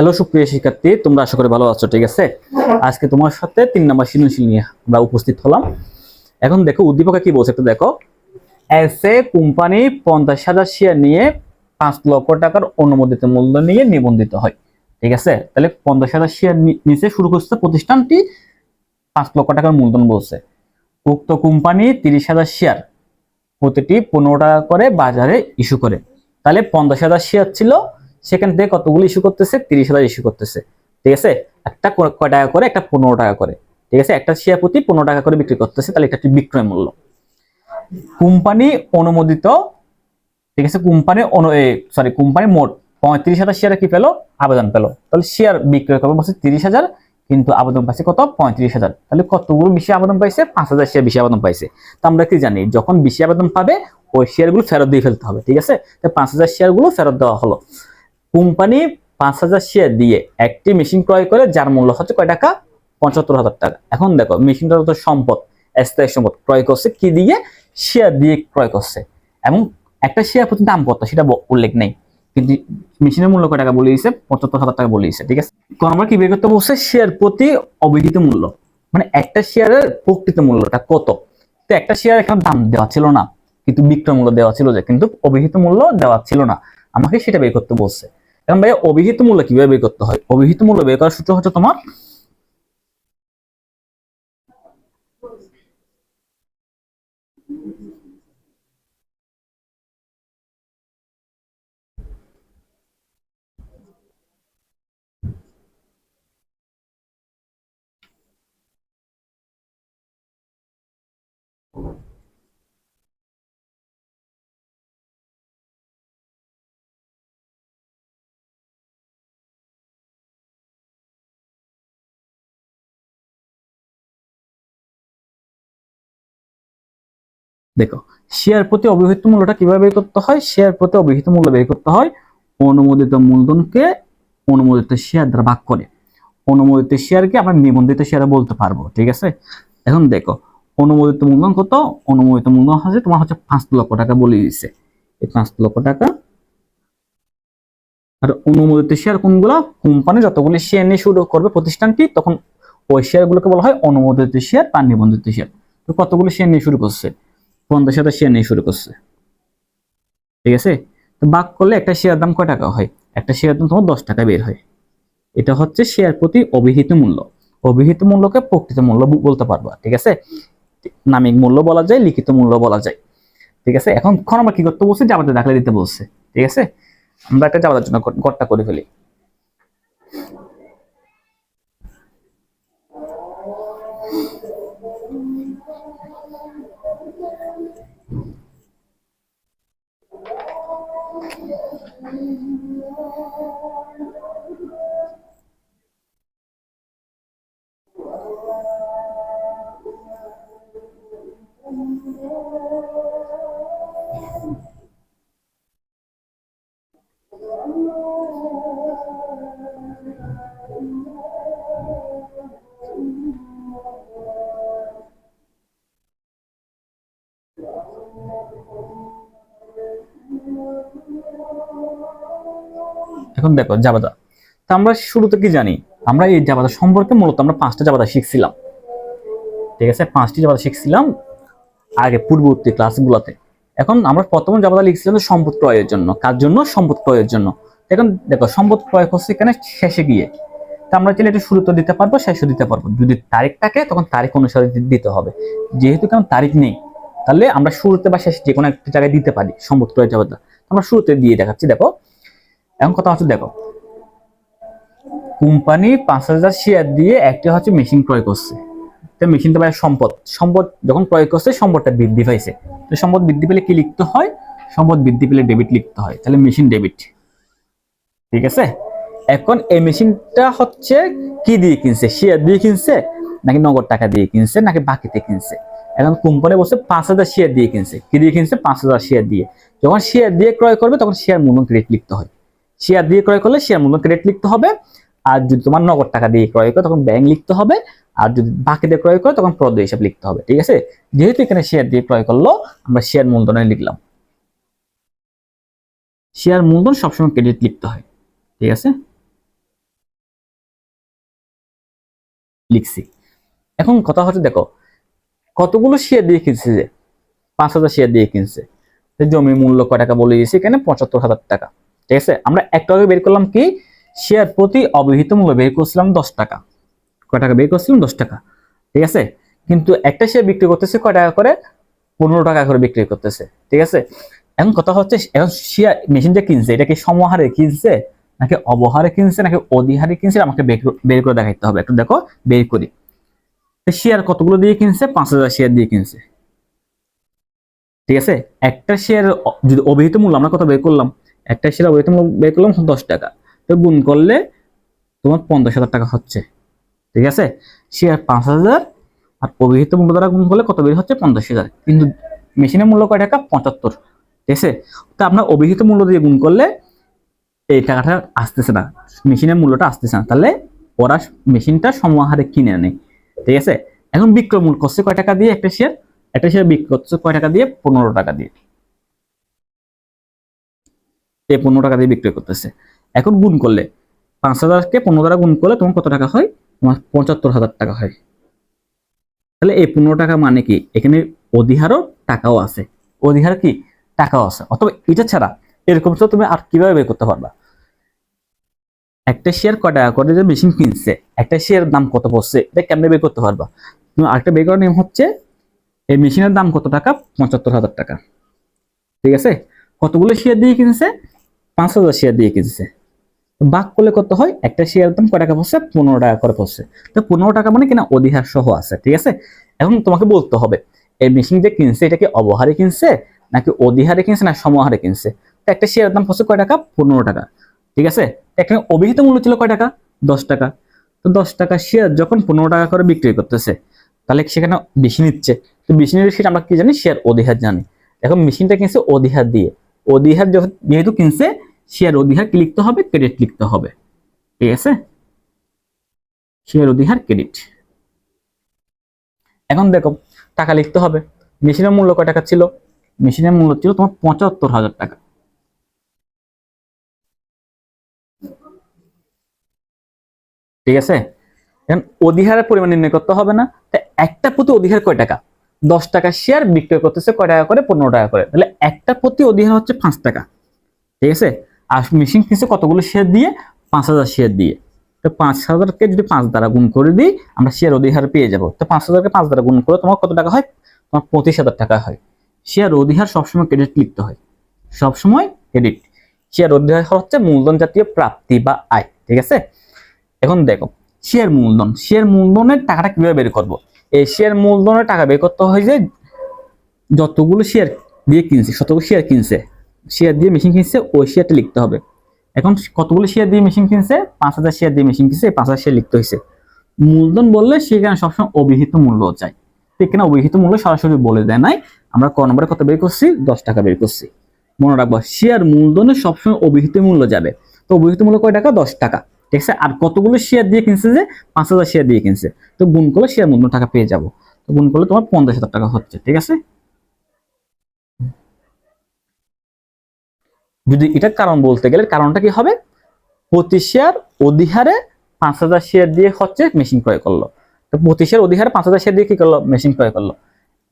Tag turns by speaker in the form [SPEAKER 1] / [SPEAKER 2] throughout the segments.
[SPEAKER 1] Hello সুপ্রিয় শিক্ষার্থী, তোমরা আশা করি ভালো আছো, ঠিক আছে? আজকে তোমার সাথে তিন নম্বর সৃজনশীল নিয়ে আমরা উপস্থিত হলাম। এখন দেখো, উদ্দীপকে কি বলছে, একটু দেখো। এস এ কোম্পানি পঞ্চাশ হাজার শেয়ার নিয়ে পাঁচ লক্ষ টাকার অনুমোদিত মূল্য নিয়ে নিবন্ধিত হয়, ঠিক আছে? তাহলে পঞ্চাশ হাজার শেয়ার নিচে শুরু করছে প্রতিষ্ঠানটি, পাঁচ লক্ষ টাকার মূলধন বলছে। উক্ত কোম্পানি তিরিশ হাজার শেয়ার প্রতিটি পনেরো টাকা করে বাজারে ইস্যু করে। তাহলে পঞ্চাশ হাজার শেয়ার ছিল সেখান থেকে কতগুলো ইস্যু করতেছে? তিরিশ হাজার ইস্যু করতেছে। ঠিক আছে? একটা কয় টাকা করে? একটা পনেরো টাকা করে। ঠিক আছে? একটা শেয়ার প্রতি পনেরো টাকা করে বিক্রি করতেছে, তাহলে এটা বিক্রয় মূল্য। কোম্পানি অনুমোদিত, ঠিক আছে? কোম্পানি সরি কোম্পানি মোট পঁয়ত্রিশ হাজার শেয়ারে কি পেল? আবেদন পেল। তাহলে শেয়ার বিক্রয় করবে বলছে তিরিশ হাজার, কিন্তু আবেদন পাইছে কত? পঁয়ত্রিশ হাজার। তাহলে কতগুলো বেশি আবেদন পাইছে? পাঁচ হাজার শেয়ার বেশি আবেদন পাইছে। তো আমরা কি জানি? যখন বেশি আবেদন পাবে, ওই শেয়ারগুলো ফেরত দিয়ে ফেলতে হবে। ঠিক আছে? তো পাঁচ হাজার শেয়ারগুলো ফেরত দেওয়া হলো। কোম্পানি পাঁচ হাজার শেয়ার দিয়ে একটি মেশিন ক্রয় করে, যার মূল্য হচ্ছে কয় টাকা? পঁচাত্তর হাজার টাকা। এখন দেখো মেশিনটা তো সম্পদ, স্থায়ী সম্পদ। ক্রয় করছে কি দিয়ে? শেয়ার দিয়ে ক্রয় করছে। এবং একটা শেয়ার প্রতি দাম কত? সেটা উল্লেখ নেই। কিন্তু মেশিনের মূল্য কয় টাকা বলে দিয়েছে? পঁচাত্তর হাজার টাকা বলে দিয়েছে, ঠিক আছে? তো আমরা কি বের করতে বলছে? শেয়ার প্রতি অবিহিত মূল্য। মানে একটা শেয়ারের প্রকৃত মূল্যটা কত? তো একটা শেয়ার এখানে দাম দেওয়া ছিল না। কিন্তু বিক্রয় মূল্য দেওয়া ছিল যে, কিন্তু অবিহিত মূল্য দেওয়া ছিল না। আমাকে সেটা বের করতে বলছে। এখন ভাই অবিহিত মূল্য কীভাবে বের করতে হয়? অবিহিত মূল্য বের করার সূত্র হচ্ছে তোমার দেখো শেয়ার প্রতি অবিহিত মূল্যটা কীভাবে বের করতে হয়? শেয়ার প্রতি অবিহিত মূল্য বের করতে হয় অনুমোদিত মূলধনকে অনুমোদিত শেয়ার দ্বারা ভাগ করে। অনুমোদিত শেয়ারকে আমরা নিবন্ধিত শেয়ারে বলতে পারব, ঠিক আছে? এখন দেখো, অনুমোদিত মূলধন কত? অনুমোদিত মূলধন হচ্ছে তোমার হচ্ছে পাঁচ লক্ষ টাকা বলে দিচ্ছে এই পাঁচ লক্ষ টাকা। আর অনুমোদিত শেয়ার কোনগুলো? কোম্পানি যতগুলি শেয়ার নিয়ে শুরু করবে প্রতিষ্ঠানটি, তখন ওই শেয়ারগুলোকে বলা হয় অনুমোদিত শেয়ার বা নিবন্ধিত শেয়ার তো কতগুলি শেয়ার নিয়ে শুরু করছে? পঞ্চাশ হাজার শেয়ার নিয়ে শুরু করছে। ঠিক আছে? তো ভাগ করলে একটা শেয়ার দাম কয় টাকা হয়? একটা শেয়ার দাম তোমার দশ টাকা বের হয়। এটা হচ্ছে শেয়ার প্রতি অভিহিত মূল্য। অভিহিত মূল্যকে প্রকৃত মূল্য বলতে পারবা, ঠিক আছে? নামিক মূল্য বলা যায়, লিখিত মূল্য বলা যায়। ঠিক আছে? এখন আমরা কি করতে বলছি? জাবাতে দাখলে দিতে বলছে। ঠিক আছে? আমরা একটা জাবাতের জন্য গট্টা করে ফেলি। এখন দেখো, জাবাদা। তা আমরা শুরুতে কি জানি? আমরা এই জাবাদা সম্পর্কে মূলত আমরা পাঁচটা জাবাদা শিখছিলাম। ঠিক আছে? পাঁচটি জাবাদা শিখছিলাম আগে পূর্ববর্তী ক্লাসগুলোতে। এখন আমরা প্রথম জাবাদা লিখছিলাম সম্পদ ক্রয়ের জন্য। কার জন্য? সম্পদ ক্রয়ের জন্য। এখন দেখো, সম্পদ ক্রয় করছে এখানে শেষে গিয়ে। তা আমরা চাইলে এটা শুরুতে দিতে পারব, শেষে দিতে পারব। যদি তারিখ থাকে, তখন তারিখ অনুসারে দিতে হবে। যেহেতু কারণ তারিখ নেই তাহলে আমরা শুরুতে বা শেষে যে কোনো একটা জায়গায় দিতে পারি সম্পদ ক্রয় জাবাদা আমরা শুরুতে দিয়ে দেখাচ্ছি, দেখো। এখন কথা হচ্ছে, দেখো। কোম্পানি পাঁচ হাজার শেয়ার দিয়ে একটি হচ্ছে মেশিন ক্রয় করছে। তো মেশিনটা পায় সম্পদ। সম্পদ যখন ক্রয় করছে, সম্পদটা বৃদ্ধি পাইছে। তো সম্পদ বৃদ্ধি পেলে কি লিখতে হয়? সম্পদ বৃদ্ধি পেলে ডেবিট লিখতে হয়। তাহলে মেশিন ডেবিট ঠিক আছে? এখন এই মেশিনটা হচ্ছে কি দিয়ে কিনছে? শেয়ার দিয়ে কিনছে? নাকি নগদ টাকা দিয়ে কিনছে? নাকি বাকিতে কিনছে? এখন কোম্পানি বলছে পাঁচ হাজার শেয়ার দিয়ে কিনছে। কি দিয়ে কিনছে? পাঁচ হাজার শেয়ার দিয়ে। যখন শেয়ার দিয়ে ক্রয় করবে, তখন শেয়ার মূল্য ক্রেডিট লিখতে হয়। শেয়ার দিয়ে ক্রয় করলে শেয়ার মূল্য ক্রেডিট লিখতে হবে। আর যদি তোমার নগদ টাকা দিয়ে ক্রয় করে, তখন ব্যাংক লিখতে হবে। আর যদি বাকি দিয়ে ক্রয় করে, তখন প্রদ হিসাব লিখতে হবে। ঠিক আছে? যেহেতু এখানে শেয়ার দিয়ে ক্রয় করল, আমরা শেয়ার মূলধনে লিখলাম। শেয়ার মূলধন সবসময় ক্রেডিট লিখতে হয়। ঠিক আছে? লিখছি। এখন কথা হচ্ছে, দেখো কতগুলো শেয়ার দিয়ে কিনছে যে? পাঁচ হাজার শেয়ার দিয়ে কিনছে। জমির মূল্য কয় টাকা বলে দিয়েছি এখানে? পঁচাত্তর হাজার টাকা। ঠিক আছে? আমরা একটা আগে বের করলাম কি? শেয়ার প্রতি অবহিত মূল্য বের করছিলাম দশ টাকা। কয় টাকা বের করছিলাম? দশ টাকা। ঠিক আছে? কিন্তু একটা শেয়ার বিক্রি করতেছে কয় টাকা করে? পনেরো টাকা করে বিক্রি করতেছে। ঠিক আছে? এখন কথা হচ্ছে, এখন শেয়ার মেশিন যে কিনছে, এটা কি সমহারে কিনছে? নাকি অবহারে কিনছে? নাকি অধিহারে কিনছে? আমাকে বের করে দেখাইতে হবে। একটু দেখো, বের করি। শেয়ার কতগুলো দিয়ে কিনছে? পাঁচ হাজার শেয়ার দিয়ে কিনছে। ঠিক আছে? একটা শেয়ার যদি অভিহিত মূল্য, আমরা কত বের করলাম? একটা শেয়ার অভিহিত মূল্য বের করলাম দশ টাকা। তো গুণ করলে তোমার পঞ্চাশ হাজার টাকা হচ্ছে। ঠিক আছে? শেয়ার পাঁচ হাজার আর অভিহিত মূল্য দ্বারা গুণ করলে কত বের হচ্ছে? পঞ্চাশ হাজার। কিন্তু মেশিনের মূল্য কয় টাকা? পঁচাত্তর। ঠিক আছে? তো আপনার অভিহিত মূল্য দিয়ে গুণ করলে এই টাকাটা আসতেছে না। মেশিনের মূল্যটা আসতেছে না। তাহলে ওরা মেশিনটা সমাহারে কিনে নেয় ঠিক আছে? এখন বিক্রয় মূল্য করছে কয় টাকা দিয়ে একটা শেয়ার একটা শেয়ার বিক্রি করছে কয় টাকা দিয়ে? পনেরো টাকা দিয়ে। এই পনেরো টাকা দিয়ে বিক্রি করতেছে। এখন গুণ করলে পাঁচ হাজারকে পনেরো দ্বারা গুণ করলে তোমার কত টাকা হয়? তোমার পঁচাত্তর হাজার টাকা হয়। তাহলে এই পনেরো টাকা মানে কি? এখানে অধিহারও টাকাও আছে। অধিহার কি? টাকাও আছে। অথবা এটা ছাড়া এরকম তো তুমি আর কীভাবে বের করতে পারবা? একটা শেয়ার কয় টাকা করে? যে মেশিন কিনছে। একটা শেয়ার দাম কত পড়ছে? এটা কেমনে বের করতে পারবা? তুমি আরেকটা বের করার নিয়ম হচ্ছে, এই মেশিনের দাম কত টাকা? পঁচাত্তর হাজার টাকা। ঠিক আছে? কতগুলো শেয়ার দিয়ে কিনছে? পাঁচ হাজার শেয়ার দিয়ে কিনছে। বাক করলে কত হয়? একটা শেয়ার দাম কয় টাকা পড়ছে? পনেরো টাকা করে পড়ছে। তো পনেরো টাকা মানে কিনা অধিহার সহ আছে, ঠিক আছে? এখন তোমাকে বলতে হবে, এই মেশিন যে কিনছে, এটা কি অবহারে কিনছে? নাকি অধিহারে কিনছে, না সমহারে কিনছে? তো একটা শেয়ার দাম পড়ছে কয় টাকা? পনেরো টাকা। ঠিক আছে? একটা অভিহিত মূল্য ছিল কয় টাকা? দশ টাকা। তো দশ টাকা শেয়ার যখন পনেরো টাকা করে বিক্রি করতেছে, তাহলে সেখানে বেশি নিচ্ছে। তো বেশি নিলে সেটা আমরা কি জানি? শেয়ার অধিহার জানি। এখন মেশিনটা কিনছে অধিহার দিয়ে। অধিহার যেহেতু কিনছে শেয়ার অধিহার কি লিখতে হবে? ক্রেডিট লিখতে হবে। ঠিক আছে? শেয়ার অধিহার ক্রেডিট এখন দেখো, টাকা লিখতে হবে। মেশিনের মূল্য কয় টাকা ছিল? মেশিনের মূল্য ছিল তোমার পঁচাত্তর হাজার টাকা। ঠিক আছে? এখন অধিহারের পরিমাণ নির্ণয় করতে হবে না। তা একটা প্রতি অধিহার কয় টাকা? দশ টাকা শেয়ার বিক্রয় করতেছে কয় টাকা করে? পনেরো টাকা করে। তাহলে একটা প্রতি অধিহার হচ্ছে পাঁচ টাকা। ঠিক আছে? আর মেশিন কিনছে কতগুলো শেয়ার দিয়ে? পাঁচ হাজার শেয়ার দিয়ে। তো পাঁচ হাজারকে যদি পাঁচ দ্বারা গুণ করে দিই, আমরা শেয়ার অধিহার পেয়ে যাব। তো পাঁচ হাজারকে পাঁচ দ্বারা গুণ করে তোমার কত টাকা হয়? তোমার পঁচিশ হাজার টাকা হয়। শেয়ার অধিহার সবসময় ক্রেডিট লিখতে হয়। সবসময় ক্রেডিট শেয়ার অধিহার হচ্ছে মূলধন জাতীয় প্রাপ্তি বা আয়। ঠিক আছে? এখন দেখো শেয়ার মূলধন শেয়ার মূলধনের টাকাটা কীভাবে বের করব? এই শেয়ার মূলধনের টাকা বের করতে হয় যে, যতগুলো শেয়ার দিয়ে কিনছে, শতগুলো শেয়ার কিনছে শেয়ার দিয়ে মেশিন কিনছে, ওই শেয়ারটা লিখতে হবে। এখন কতগুলো শেয়ার দিয়ে মেশিন কিনছে? পাঁচ হাজার শেয়ার দিয়ে মেশিন কিনছে, পাঁচ হাজার শেয়ার লিখতে হয়েছে। মূলধন বললে সেখানে সবসময় অভিহিত মূল্য চাই। এখানে অভিহিত মূল্য সরাসরি বলে দেয় নাই। আমরা ক নম্বরে কত বের করছি? দশ টাকা বের করছি। মনে রাখব শেয়ার মূলধনে সবসময় অভিহিত মূল্য যাবে। তো অভিহিত মূল্য কয় টাকা? দশ টাকা। ঠিক আছে? আর কতগুলো শেয়ার দিয়ে কিনছে যে? পাঁচ হাজার শেয়ার দিয়ে কিনছে। তো গুণ করলে শেয়ার মূলধন টাকা পেয়ে যাব। তো গুণ করলে তোমার পঞ্চাশ হাজার টাকা হচ্ছে, ঠিক আছে? যদি এটার কারণ বলতে গেলে, কারণটা কি হবে? প্রতি শেয়ার অধিহারে পাঁচ হাজার শেয়ার দিয়ে হচ্ছে মেশিন ক্রয় করল। তো প্রতি শেয়ার অধিহারে পাঁচ হাজার শেয়ার দিয়ে কি করল? মেশিন ক্রয় করল।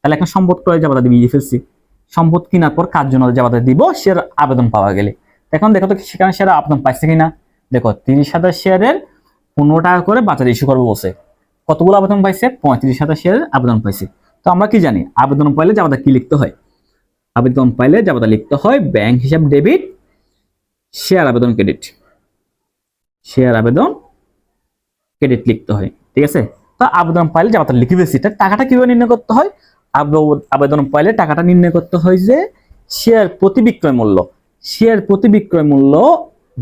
[SPEAKER 1] তাহলে এখন সম্পদ ক্রয় জাবাদা দিবি ফেলছি। সম্পদ কেনার পর কার জন্য জাবাদা দিব? শেয়ার আবেদন পাওয়া গেলে। এখন দেখো তো সেখানে শেয়ার আবেদন পাইছে কিনা? দেখো, তিরিশ হাজার শেয়ারের পনেরো টাকা করে বাজারে ইস্যু করব বসে কতগুলো আবেদন পাইছে? পঁয়ত্রিশ হাজার শেয়ারের আবেদন পাইছে। তো আমরা কি জানি? আবেদন পাইলে জাবাদা কি লিখতে হয়? আবেদন পাইলে জাবাদা লিখতে হয় ব্যাংক হিসাব ডেবিট শেয়ার আবেদন ক্রেডিট শেয়ার আবেদন ক্রেডিট লিখতে হয়, ঠিক আছে? তো আবেদন পাইলে জাবাদা লিখে তার টাকাটা কীভাবে নির্ণয় করতে হয়? আব- আবেদন পাইলে টাকাটা নির্ণয় করতে হয় যে শেয়ার প্রতি বিক্রয় মূল্য। শেয়ার প্রতি বিক্রয় মূল্য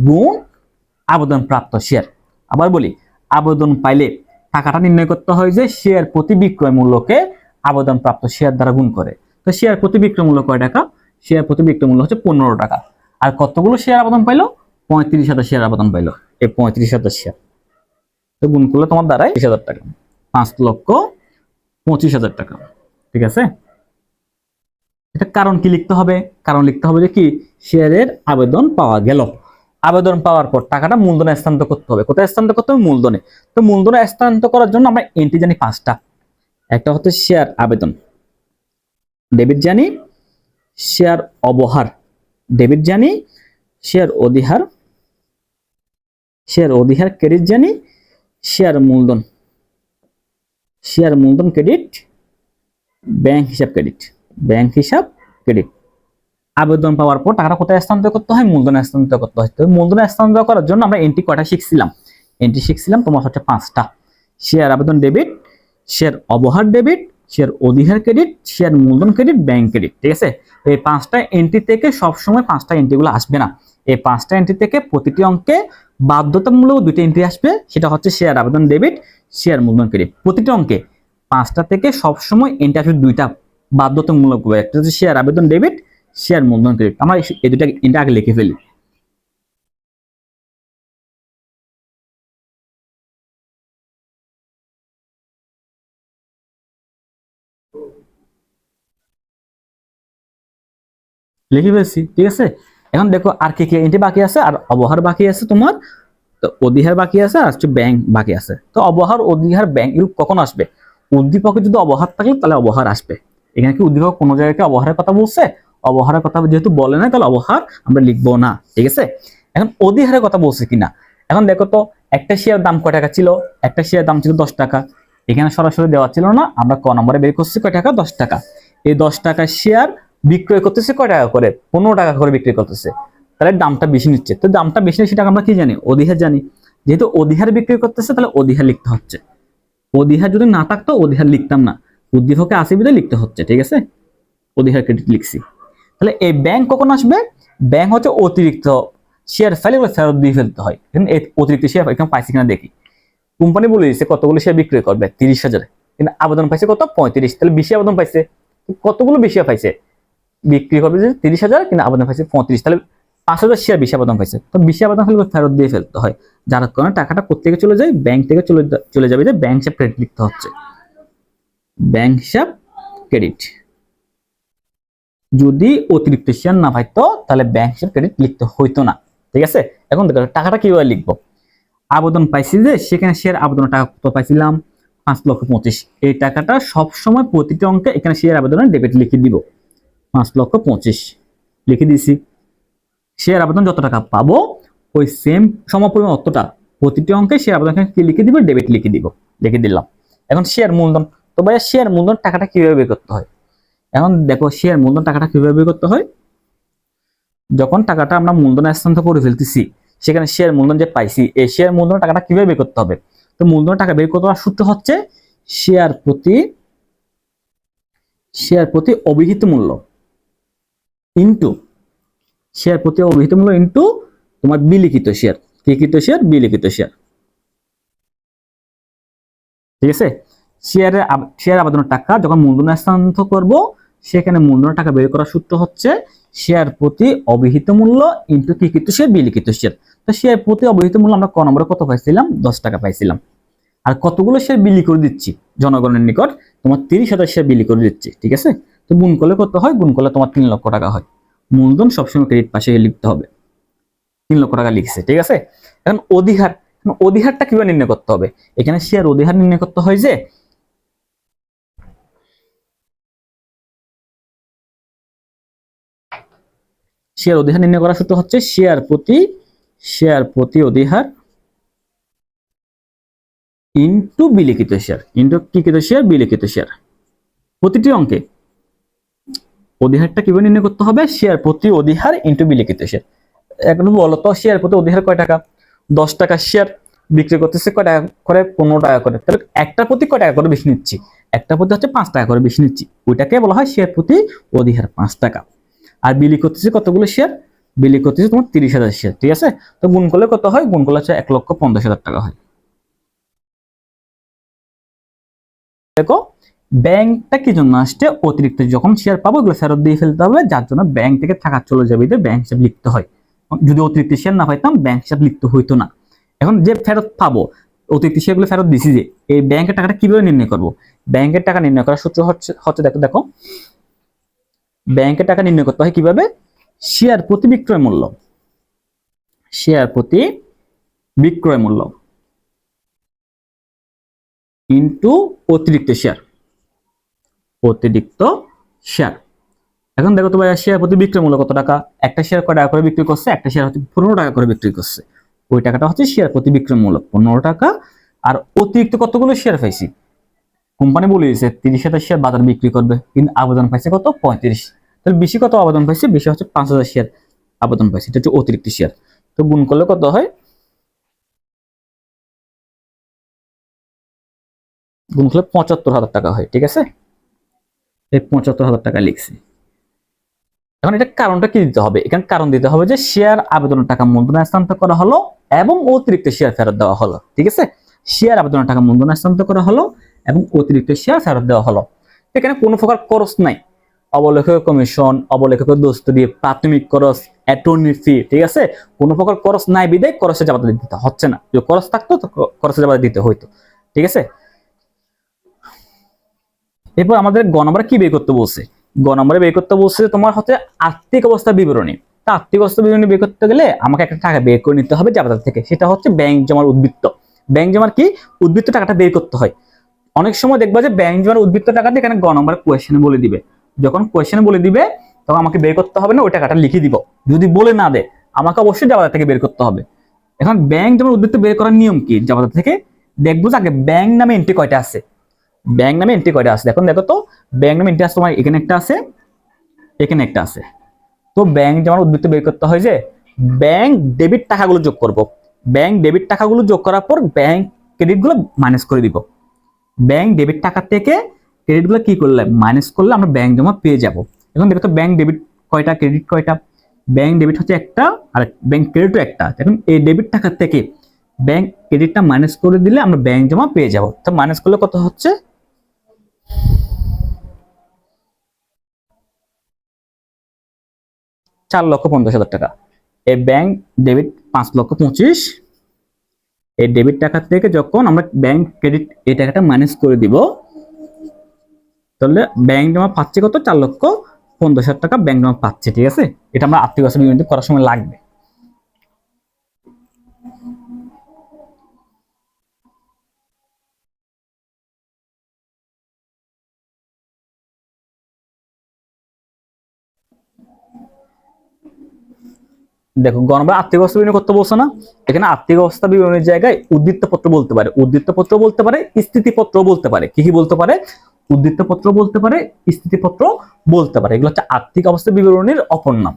[SPEAKER 1] গুণ আবেদন প্রাপ্ত শেয়ার আবার বলি, আবেদন পাইলে টাকাটা নির্ণয় করতে হয় যে শেয়ার প্রতি বিক্রয় মূল্যকে আবেদন প্রাপ্ত শেয়ার দ্বারা গুণ করে। তো শেয়ার প্রতি বিক্রয় মূল্য কয় টাকা? শেয়ার প্রতি বিক্রয় মূল্য হচ্ছে পনেরো টাকা। আর কতগুলো শেয়ার আবেদন পাইলো? পঁয়ত্রিশ হাজার শেয়ার আবেদন পাইলো। এই পঁয়ত্রিশ হাজার শেয়ার তো গুণ করলে তোমার দ্বারাই বিশ হাজার টাকা। পাঁচ লক্ষ পঁচিশ হাজার টাকা। ঠিক আছে? এটা কারণ কি লিখতে হবে? কারণ লিখতে হবে যে কি? শেয়ারের আবেদন পাওয়া গেল। আবেদন পাওয়ার পর টাকাটা মূলধনে স্থানান্তর করতে হবে। কোথায় স্থানান্তর করতে হবে? মূলধনে। তো মূলধনে স্থানান্তর করার জন্য আমরা এন্ট্রি জানি পাঁচটা। একটা হচ্ছে শেয়ার আবেদন। ডেবিট জানি শেয়ার অবহার। ডেবিট জানি শেয়ার অধিহার। শেয়ার অধিহার ক্রেডিট জানি শেয়ার মূলধন। শেয়ার মূলধন ক্রেডিট ব্যাংক হিসাব ক্রেডিট ব্যাংক হিসাব ক্রেডিট আবেদন পাওয়ার পর টাকাটা কোথায় স্থানান্তর করতে হয়? মূলধনে স্থানান্তর করতে হয়। তো মূলধনে স্থানান্তর করার জন্য আমরা এন্ট্রি কয়টা শিখছিলাম? এন্ট্রি শিখছিলাম তোমার হচ্ছে পাঁচটা। শেয়ার আবেদন ডেবিট শেয়ার অবহার ডেবিট শেয়ার অধিহার ক্রেডিট শেয়ার মূলধন ক্রেডিট ব্যাংক ক্রেডিট ঠিক আছে? এই পাঁচটা এন্ট্রি থেকে সবসময় পাঁচটা এন্ট্রিগুলো আসবে না। এই পাঁচটা এন্ট্রি থেকে প্রতিটি অঙ্কে বাধ্যতামূলক দুটো এন্ট্রি আসবে। সেটা হচ্ছে শেয়ার আবেদন ডেবিট শেয়ার মূলধন ক্রেডিট প্রতিটি অঙ্কে পাঁচটা থেকে সবসময় এন্ট্রি আসবে দুইটা বাধ্যতামূলক। একটা হচ্ছে শেয়ার আবেদন ডেবিট শেয়ার মূলধন ক্রেডিট আমরা এই- দুটা এন্ট্রি আগে লিখে ফেলি। লিখে ফেলছি, ঠিক আছে? এখন দেখো আর কি কি এন্ট্রি বাকি আছে, আর অবহার বাকি আছে তোমার, তো অধিহার বাকি আছে, আর হচ্ছে ব্যাংক বাকি আছে। তো অবহার, অধিহার ব্যাংক এগুলো কখন আসবে? উদ্দীপকে যদি অবহার থাকে, তাহলে অবহার আসবে। এখানে কি উদ্দীপক কোনো জায়গায় অবহারের কথা বলছে? অবহারের কথা যেহেতু বলে না তাহলে অবহার আমরা লিখব না, ঠিক আছে? এখন অধিহারের কথা বলছে কিনা? এখন দেখো তো, একটা শেয়ার দাম কয় টাকা ছিল? একটা শেয়ার দাম ছিল দশ টাকা। এখানে সরাসরি দেওয়া ছিল না, আমরা ক নম্বরে বের করছি, কয় টাকা? দশ টাকা। এই দশ টাকা শেয়ার বিক্রয় করতেছে কয় টাকা করে? পনেরো টাকা করে বিক্রি করতেছে। তাহলে দামটা বেশি নিচ্ছে। তো দামটা বেশি নিচ্ছে সেটা আমরা কি জানি? অধিহার জানি। যেহেতু অধিহার বিক্রি করতেছে, তাহলে অধিহার লিখতে হচ্ছে। অধিহার যদি না থাকতো, অধিহার লিখতাম না। উদ্দীপকে আসে বিধে লিখতে হচ্ছে, ঠিক আছে? অধিহার ক্রেডিট লিখছি। তাহলে এই ব্যাংক কখন আসবে? ব্যাংক হচ্ছে অতিরিক্ত শেয়ার এগুলো ফেরত দিয়ে ফেলতে হয়। এখানে অতিরিক্ত শেয়ার এখানে পাইছি কিনা দেখি। কোম্পানি বলে দিচ্ছে কতগুলো শেয়ার বিক্রি করবে? তিরিশ হাজার। কিন্তু আবেদন পাইছে কত? পঁয়ত্রিশ। তাহলে বেশি আবেদন পাইছে। কতগুলো বেশি পাইছে? বিক্রি করবে যে তিরিশ হাজার, কিন্তু আবেদন পাইছে পঁয়ত্রিশ। তাহলে পাঁচ হাজার শেয়ার বেশি আবেদন পাইছে। তো বেশি আবেদন হলে ফেরত দিয়ে ফেলতে হয়। যার কারণে টাকাটা কোথেকে চলে যায়? ব্যাংক থেকে চলে চলে যাবে যে ব্যাংক হিসাব ক্রেডিট লিখতে হচ্ছে। ব্যাংক হিসাব ক্রেডিট যদি অতিরিক্ত শেয়ার না পাইতো তাহলে ব্যাংক হিসাব ক্রেডিট লিখতে হইতো না। ঠিক আছে? এখন দেখো, টাকাটা কীভাবে লিখব? আবেদন পাইছি যে, সেখানে শেয়ার আবেদনের টাকা কত পাইছিলাম? পাঁচ লক্ষ পঁচিশ। এই টাকাটা সব সময় প্রতিটি অঙ্কে এখানে শেয়ার আবেদনের ডেবিট লিখে দিব। পাঁচ লক্ষ পঁচিশ। লিখে দিছি শেয়ার আবেদন যত টাকা পাবো, ওই সেম সমপরিমাণ অতটা প্রতিটি অঙ্কে শেয়ার আবেদন কি লিখে দিব? ডেবিট লিখে দিব। লিখে দিলাম। এখন শেয়ার মূলধন। তো ভাইয়া শেয়ার মূলধন টাকাটা কীভাবে বের করতে হয়? এখন দেখো শেয়ার মূলধন টাকাটা কীভাবে বের করতে হয়? যখন টাকাটা আমরা মূলধনে স্থানান্তর করে ফেলতেছি, সেখানে শেয়ার মূলধন যে পাইছি, এই শেয়ার মূলধন টাকাটা কীভাবে বের করতে হবে? তো মূলধন টাকা বের করতে সূত্র হচ্ছে শেয়ার প্রতি শেয়ার প্রতি অভিহিত মূল্য ইন্টু শেয়ার প্রতি অভিহিত মূল্য ইন্টু তোমার বিলিখিত শেয়ার কি লিখিত শেয়ার বিলিখিত শেয়ার ঠিক আছে? শেয়ারের শেয়ার আবেদনের টাকা যখন মূলধনে স্থানান্তর করব, সেখানে মূলধনের টাকা বের করার সূত্র হচ্ছে শেয়ার প্রতি অভিহিত মূল্য ইন্টু লিখিত শেয়ার? বিলিখিত শেয়ার। তো শেয়ার প্রতি অভিহিত মূল্য আমরা ক নম্বরে কত পাইছিলাম? দশ টাকা পাইছিলাম। আর কতগুলো শেয়ার বিলি করে দিচ্ছি? জনগণের নিকট তোমার তিরিশ হাজার শেয়ার বিলি করে দিচ্ছি, ঠিক আছে? তো গুণ করলে কত হয়? গুণ করলে তোমার তিন লক্ষ টাকা হয়। মূলধন সবসময় ক্রেডিট পাশে লিখতে হবে। তিন লক্ষ টাকা লিখছে, ঠিক আছে? এখন অধিহার অধিহারটা কীভাবে নির্ণয় করতে হবে? এখানে শেয়ার অধিহার নির্ণয় করতে হয় যে শেয়ার অধিহার নির্ণয় করার সূত্র হচ্ছে শেয়ার প্রতি শেয়ার প্রতি অধিহার ইন্টু বিলিখিত শেয়ার। ইন্টু কিকৃত শেয়ার? বিলিখিত শেয়ার। প্রতিটি অঙ্কে অধিহারটা কীভাবে নির্ণয় করতে হবে? শেয়ার প্রতি অধিহার ইন্টু বিলিখিত শেয়ার। এখন বলো তো শেয়ার প্রতি অধিহার কয় টাকা? দশ টাকা শেয়ার, বিক্রি করতেছে কয় টাকা করে? পনেরো টাকা করে। তাহলে একটা প্রতি কয় টাকা করে বেশি নিচ্ছি? একটা প্রতি হচ্ছে পাঁচ টাকা করে বেশি নিচ্ছি। ওইটাকে বলা হয় শেয়ার প্রতি অধিহার, পাঁচ টাকা। আর বিলি করতেছে কতগুলো শেয়ার বিলি করতেছে তোমার তিরিশ হাজার শেয়ার ঠিক আছে? তো গুণ করলে কত হয়? গুণ করলে হচ্ছে এক লক্ষ পঞ্চাশ হাজার টাকা হয়। দেখো, ব্যাংকটা কি জন্য আসছে? অতিরিক্ত যখন শেয়ার পাবো, এগুলো ফেরত দিয়ে ফেলতে হবে, যার জন্য ব্যাংক থেকে টাকা চলে যাবে এদের ব্যাংক হিসাব লিখতে হয়। যদি অতিরিক্ত শেয়ার না পাইতাম, ব্যাংক হিসাব লিখতে হইতো না। এখন যে ফেরত পাবো, অতিরিক্ত শেয়ারগুলো ফেরত দিছি যে, এই ব্যাংকের টাকাটা কীভাবে নির্ণয় করব? ব্যাংকের টাকা নির্ণয় করার সূত্র হচ্ছে হচ্ছে দেখো দেখো ব্যাংকের টাকা নির্ণয় করতে হয় কীভাবে? শেয়ার প্রতি বিক্রয় মূল্য। শেয়ার প্রতি বিক্রয় মূল্য ইন্টু অতিরিক্ত শেয়ার। অতিরিক্ত শেয়ার। এখন দেখো তো ভাই শেয়ার প্রতি বিক্রয় মূল্য কত টাকা? একটা শেয়ার কয় টাকা করে বিক্রি করছে? একটা শেয়ার হচ্ছে পনেরো টাকা করে বিক্রি করছে। ওই টাকাটা হচ্ছে শেয়ার প্রতি বিক্রয় মূল্য, পনেরো টাকা। আর অতিরিক্ত কতগুলো শেয়ার পাইছি? কোম্পানি বলে দিয়েছে, তিরিশ হাজার শেয়ার বাজার বিক্রি করবে। কিন্তু আবেদন পাইছে কত? পঁয়ত্রিশ। তাহলে বেশি কত আবেদন পাইছে? বেশি হচ্ছে পাঁচ হাজার শেয়ার আবেদন পাইছে। এটা হচ্ছে অতিরিক্ত শেয়ার তো গুণ করলে কত হয়? গুণ করলে পঁচাত্তর হাজার টাকা হয়, ঠিক আছে? এই পঁচাত্তর হাজার টাকা লিখছি। এখন এটা কারণটা কি দিতে হবে? এখানে কারণ দিতে হবে যে শেয়ার আবেদনের টাকা মূলধন স্থানান্তর করা হলো এবং অতিরিক্ত শেয়ার ফেরত দেওয়া হলো, ঠিক আছে? শেয়ার আবেদনের টাকা মূলধন স্থানান্তর করা হলো এবং অতিরিক্ত শেয়ার ফেরত দেওয়া হলো। এখানে কোনো প্রকার খরচ নাই। অবলেখক কমিশন অবলেখক দোস্তরি প্রাথমিক খরচ অ্যাটর্নি ফি ঠিক আছে? কোনো প্রকার খরচ নাই বিদায় খরচে জাবাদ দিতে হচ্ছে না। যদি খরচ থাকতো, তো খরচে জাবাদ দিতে হইতো। ঠিক আছে? এরপর আমাদের গ নম্বরে কি বের করতে বলছে? গ নম্বরে বের করতে বলছে তোমার হচ্ছে আর্থিক অবস্থা বিবরণী। তা আর্থিক অবস্থা বিবরণী বের করতে গেলে আমাকে একটা টাকা বের করে নিতে হবে জাবাদার থেকে। সেটা হচ্ছে ব্যাংক জমার উদ্বৃত্ত। ব্যাংক জমার কি? উদ্বৃত্ত টাকাটা বের করতে হয়। অনেক সময় দেখবা যে ব্যাংক জমার উদ্বৃত্ত টাকাটা এখানে গ নম্বরে কোয়েশ্চেনে বলে দিবে। যখন কোয়েশ্চেনে বলে দিবে, তখন আমাকে বের করতে হবে না, ওই টাকাটা লিখে দিব। যদি বলে না দেয়, আমাকে অবশ্যই জাবাদার থেকে বের করতে হবে। এখন ব্যাংক জমার উদ্বৃত্ত বের করার নিয়ম কি? জাবাদার থেকে দেখব যে আগে ব্যাংক নামে এন্ট্রি কয়টা আছে? ব্যাংক নামে এন্ট্রি কয়টা আছে? এখন দেখো তো ব্যাংক নামে এন্ট্রি আছে তোমার এখানে একটা আছে, এখানে একটা আছে। তো ব্যাংক জমার উদ্বৃত্ত বের করতে হয় যে ব্যাংক ডেবিট টাকাগুলো যোগ করব। ব্যাংক ডেবিট টাকাগুলো যোগ করার পর ব্যাংক ক্রেডিটগুলো মাইনাস করে দিব। ব্যাংক ডেবিট টাকা থেকে ক্রেডিটগুলো কি করলে? মাইনাস করলে আমরা ব্যাংক জমা পেয়ে যাব। এখন দেখো তো ব্যাংক ডেবিট কয়টা ক্রেডিট কয়টা? ব্যাংক ডেবিট হচ্ছে একটা আর ব্যাংক ক্রেডিটও একটা। এখন এই ডেবিট টাকা থেকে ব্যাংক ক্রেডিটটা মাইনাস করে দিলে আমরা ব্যাংক জমা পেয়ে যাব। তো মাইনাস করলে কত হচ্ছে? চার লক্ষ পঞ্চাশ হাজার টাকা। এই ব্যাংক ডেবিট পাঁচ লক্ষ পঁচিশ। এই ডেবিট টাকা থেকে যখন আমরা ব্যাংক ক্রেডিট এই টাকাটা মাইনাস করে দিব, তাহলে ব্যাংক জমা পাচ্ছে কত? চার লক্ষ পঞ্চাশ হাজার টাকা ব্যাংক জমা পাচ্ছে, ঠিক আছে? এটা আমরা আর্থিক অবস্থা করার সময় লাগবে। দেখো গণবা আর্থিক অবস্থা বিবরণী করতে বলছো না। এখানে আর্থিক অবস্থা বিবরণীর জায়গায় উদ্বৃত্ত পত্র বলতে পারে। উদ্বৃত্ত পত্র বলতে পারে, স্থিতিপত্র বলতে পারে। কি কি বলতে পারে? উদ্বৃত্ত পত্র বলতে পারে, স্থিতিপত্র বলতে পারে। এগুলো হচ্ছে আর্থিক অবস্থা বিবরণীর অপর নাম।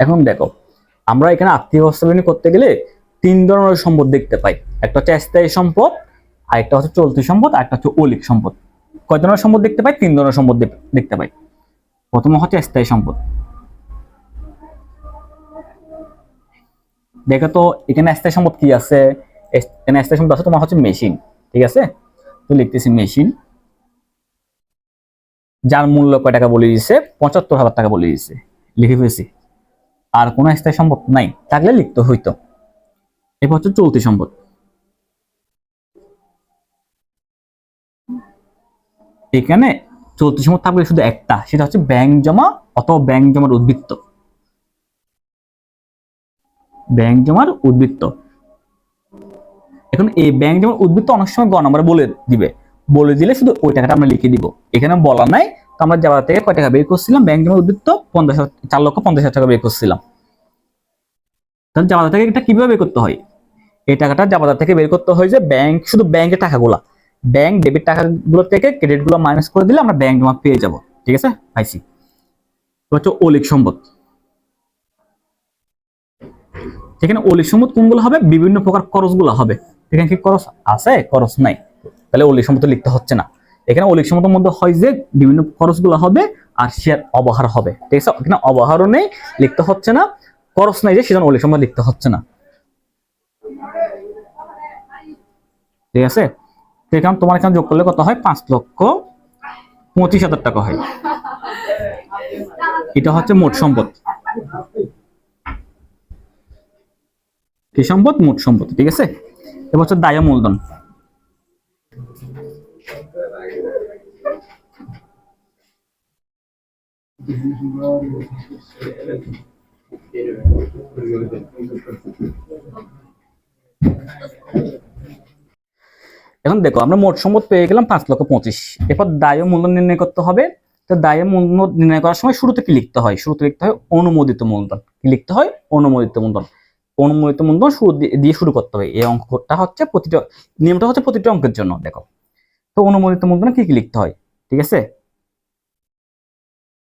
[SPEAKER 1] এখন দেখো, আমরা এখানে আর্থিক অবস্থা করতে গেলে তিন ধরনের সম্পদ দেখতে পাই। একটা হচ্ছে স্থায়ী সম্পদ আর একটা হচ্ছে চলতি সম্পদ, আর একটা হচ্ছে অলিক সম্পদ। কয় ধরনের সম্পদ দেখতে পাই? তিন ধরনের সম্পদ দেখতে পাই। প্রথম হচ্ছে স্থায়ী সম্পদ। দেখো তো, এখানে স্থায়ী সম্পদ কি আছে? এখানে স্থায়ী সম্পদ আছে, তোমার হচ্ছে মেশিন, ঠিক আছে? তো লিখতেছি মেশিন। যার মূল্য কয় টাকা বলে দিয়েছে? পঁচাত্তর হাজার টাকা বলে দিয়েছে। লিখে ফেলেছি। আর কোনো স্থায়ী সম্পদ নাই, থাকলে লিখতে হইতো। এরপর হচ্ছে চলতি সম্পদ। এখানে চলতি সম্পদ থাকবে শুধু একটা, সেটা হচ্ছে ব্যাংক জমা অথবা ব্যাংক জমার উদ্বৃত্ত। ব্যাংক জমার উদ্বৃত্ত। এখন এই ব্যাংক জমার উদ্বৃত্ত অনেক সময় গ নম্বরে বলে দিবে। বলে দিলে শুধু ওই টাকাটা আমরা লিখে দিব। এখানে বলা নাই, তো আমরা যাওয়া থেকে কয় টাকা বের করছিলাম? ব্যাংক জমার উদ্বৃত্ত পঞ্চাশ চার লক্ষ পঞ্চাশ হাজার টাকা বের করছিলাম। তাহলে জামাতা থেকে এটা কীভাবে বের করতে হয়? এই টাকাটা জামাতা থেকে বের করতে হয় যে ব্যাংক শুধু ব্যাংকের টাকাগুলা। ব্যাংক ডেবিট টাকাগুলো থেকে ক্রেডিটগুলো মাইনাস করে দিলে আমরা ব্যাংক জমা পেয়ে যাব। ঠিক আছে? পাইছি হচ্ছে অলিক সম্পদ। এখানে অলিক সম্পদ কোনগুলো হবে? বিভিন্ন প্রকার খরচগুলো হবে। এখানে কি খরচ আছে? খরচ নাই। তাহলে অলিক সম্পদ লিখতে হচ্ছে না। এখানে অলিক সম্পদের মধ্যে হয় যে বিভিন্ন খরচগুলো হবে আর শেয়ার অবহার হবে। ঠিক আছে? এখানে অবহারও নেই, লিখতে হচ্ছে না। খরচ নেই যে, সেজন্য ওই সময় লিখতে হচ্ছে না। ঠিক আছে? এখানে তোমার এখানে যোগ করলে কত হয়? পাঁচ লক্ষ পঁচিশ হাজার টাকা হয়। এটা হচ্ছে মোট সম্পদ। কি সম্পদ? মোট সম্পদ। ঠিক আছে? এবার হচ্ছে দায় মূলধন এখন দেখো, আমরা মোট সম্পদ পেয়ে গেলাম পাঁচ লক্ষ পঁচিশ। এরপর দায় মূলধন নির্ণয় করতে হবে। তো দায় মূল্য নির্ণয় করার সময় শুরুতে কি লিখতে হয়? শুরুতে লিখতে হয় অনুমোদিত মূলধন। কি লিখতে হয়? অনুমোদিত মূলধন। অনুমোদিত মূলধন শুরু দিয়ে শুরু করতে হবে। এই অঙ্কটা হচ্ছে প্রতিটা নিয়মটা হচ্ছে প্রতিটা অঙ্কের জন্য, দেখো। তো অনুমোদিত মূলধনে কি কি লিখতে হয়? ঠিক আছে?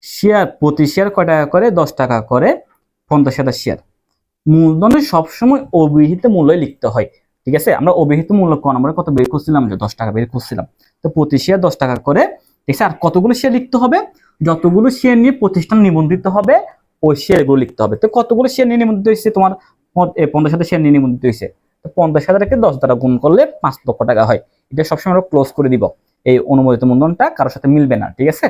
[SPEAKER 1] শেয়ার প্রতি শেয়ার কয় টাকা করে? দশ টাকা করে পঞ্চাশ হাজার শেয়ার মূলধনে সবসময় অভিহিত মূল্যই লিখতে হয়, ঠিক আছে? আমরা অভিহিত মূল্য কোন? আমরা কত বের করছিলাম? যে দশ টাকা বের করছিলাম। তো প্রতি শেয়ার দশ টাকা করে, ঠিক আছে? আর কতগুলো শেয়ার লিখতে হবে? যতগুলো শেয়ার নিয়ে প্রতিষ্ঠান নিবন্ধিত হবে, ওই শেয়ারগুলো লিখতে হবে। তো কতগুলো শেয়ার নিয়ে নিবন্ধিত হয়েছে? তোমার পঞ্চাশ হাজার শেয়ার নিয়ে নিবন্ধিত হয়েছে। তো পঞ্চাশ হাজারকে দশ দ্বারা গুণ করলে পাঁচ লক্ষ টাকা হয়। এটা সবসময় আমরা ক্লোজ করে দিব। এই অনুমোদিত মূলধনটা কারোর সাথে মিলবে না, ঠিক আছে?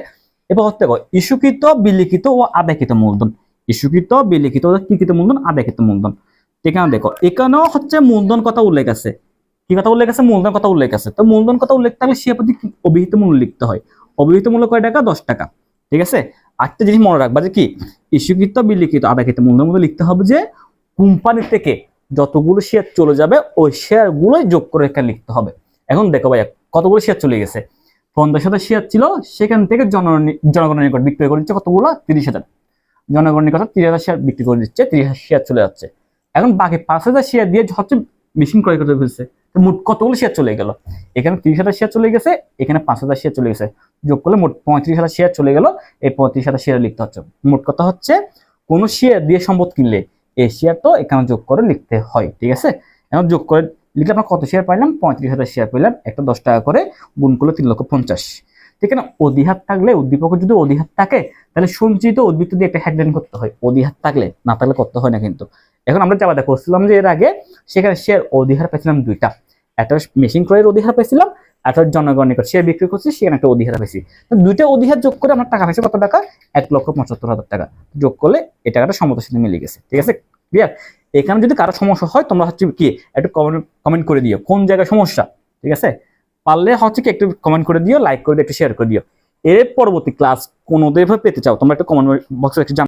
[SPEAKER 1] এবার হচ্ছে দেখো, ইস্যুকৃত, বিলিখিত ও আদায়কৃত মূলধন। ইস্যুকৃত, বিলিখিত কৃত মূলধন আদায়কৃত মূলধন। এখানে দেখো, এখানেও হচ্ছে মূলধন কথা উল্লেখ আছে। কি কথা উল্লেখ আছে? মূলধন কথা উল্লেখ আছে। তো মূলধন কথা উল্লেখ থাকলে সে প্রতি অভিহিত মূল্য লিখতে হয়? অভিহিত মূল্য কয় টাকা? দশ টাকা। ঠিক আছে? আরেকটা জিনিস মনে রাখবা যে কি? ইস্যুকৃত, বিলিখিত আদায়কৃত মূলধন মধ্যে লিখতে হবে যে কোম্পানি থেকে যতগুলো শেয়ার চলে যাবে, ওই শেয়ার গুলোই যোগ করে এখানে লিখতে হবে। এখন দেখো ভাইয়া, কতগুলো শেয়ার চলে গেছে? পঞ্চাশ হাজার শেয়ার ছিল, সেখান থেকে জনগণ- জনগণের নিকট বিক্রয় করে দিচ্ছে কতগুলো? তিরিশ হাজার। জনগণের নিকট তিরিশ হাজার শেয়ার বিক্রি করে দিচ্ছে, তিরিশ হাজার শেয়ার চলে যাচ্ছে। এখন বাকি পাঁচ হাজার শেয়ার দিয়ে হচ্ছে মেশিন ক্রয় করতে ফেলছে মোট কতগুলো শেয়ার চলে গেল? এখানে তিরিশ হাজার শেয়ার চলে গেছে, এখানে পাঁচ হাজার শেয়ার চলে গেছে। যোগ করলে মোট পঁয়ত্রিশ হাজার শেয়ার চলে গেল, এই পঁয়ত্রিশ হাজার শেয়ার লিখতে হচ্ছে। মোট কথা হচ্ছে, কোনো শেয়ার দিয়ে সম্পদ কিনলে, এই শেয়ার তো এখানে যোগ করে লিখতে হয়, ঠিক আছে? এখন যোগ করে লিখলে আমরা কত শেয়ার পাইলাম? পঁয়ত্রিশ হাজার শেয়ার পেলাম একটা দশ টাকা করে গুণ করলে তিন লক্ষ পঞ্চাশ। এখানে অধিহাত থাকলে উদ্দীপকের যদি অধিহাত থাকে, তাহলে সঞ্চিত উদ্বৃত্ত দিয়ে একটা হেডলাইন করতে হয় অধিহাত থাকলে। না থাকলে করতে হয় না কিন্তু। এখন আমরা যাওয়া করছিলাম যে এর আগে সেখানে শেয়ার অধিহার পেয়েছিলাম দুইটা। একটা মেশিন ক্রয়ের অধিহার পেয়েছিলাম একটা জনগণ নিকট শেয়ার বিক্রি করছি, সেখানে একটা অধিহার পেয়েছি। দুইটা অধিহার যোগ করে আমার টাকা পেয়েছে কত টাকা? এক লক্ষ পঁচাত্তর হাজার টাকা। যোগ করলে এই টাকাটা সমতার সাথে মিলে গেছে। ঠিক আছে? ক্লিয়ার এখানে যদি কারও সমস্যা হয়, তোমরা হচ্ছে কি একটু কমেন্ট কমেন্ট করে দিও। কোন জায়গায় সমস্যা? ঠিক আছে? পারলে হচ্ছে কি একটু কমেন্ট করে দিও লাইক করে দিও, একটু শেয়ার করে দিও। এর পরবর্তী ক্লাস কোনোদের পেতে চাও, তোমরা একটু কমেন্ট বক্সে একটু।